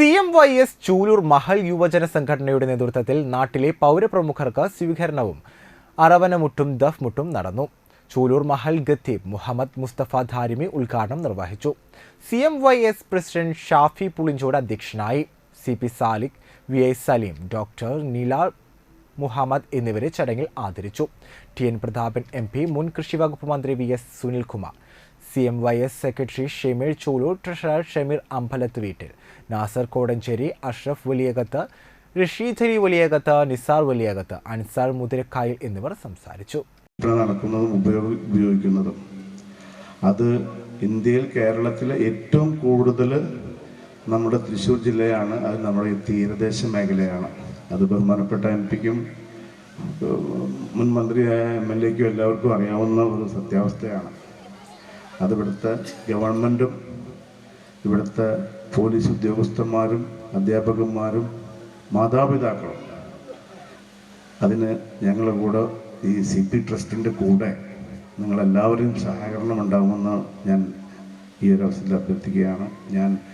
C M Y S Chuloor Mahal യുവജന സംഘടനയുടെ നേതൃത്വത്തിൽ നാട്ടിലെ പൗരപ്രമുഖർക്ക് സ്വീകരണവും അറവനമുട്ടും ദഫ് മുട്ടും നടന്നു. ചൂലൂർ മഹൽ ഗത്തീബ് മുഹമ്മദ് മുസ്തഫ ധാരിമി ഉദ്ഘാടനം നിർവഹിച്ചു. C M Y S president Shafi Pulinchode അധ്യക്ഷനായി C P Salikh V I Saleem doctor Neela Muhammad എന്നിവരെ ചടങ്ങിൽ ആദരിച്ചു. T N Prathapan M P മുൻ കൃഷി വകുപ്പ് മന്ത്രി V S Sunilkumar C M Y S secretary Shemeer Chuloor treasurer Shameer Ambalath വീട്ടിൽ. നാസർ കോടഞ്ചേരി അഷ്റഫ് വലിയകത്ത് അലി വലിയകത്ത് നിസാർ വലിയകത്ത് അൻസാർ മുതിരക്കായിൽ എന്നിവർ സംസാരിച്ചു. നടക്കുന്നതും ഉപയോഗ ഉപയോഗിക്കുന്നതും. അത് ഇന്ത്യയിൽ കേരളത്തിലെ ഏറ്റവും കൂടുതൽ നമ്മുടെ തൃശ്ശൂർ ജില്ലയാണ് അത് നമ്മുടെ തീരദേശ മേഖലയാണ്. അത് ബഹുമാനപ്പെട്ട എം പിക്കും മുൻ മന്ത്രിയായ എം എൽ എക്കും എല്ലാവർക്കും അറിയാവുന്ന ഒരു സത്യാവസ്ഥയാണ്. അത് ഇവിടുത്തെ ഗവൺമെന്റും ഇവിടുത്തെ പോലീസ് ഉദ്യോഗസ്ഥന്മാരും അധ്യാപകന്മാരും മാതാപിതാക്കളും അതിന് ഞങ്ങളുടെ കൂടെ ഈ സി പി ട്രസ്റ്റിന്റെ കൂടെ നിങ്ങളെല്ലാവരും സഹകരണം ഉണ്ടാകുമെന്ന് ഞാൻ ഈ ഒരു അവസരത്തിൽ അഭ്യർത്ഥിക്കുകയാണ്. ഞാൻ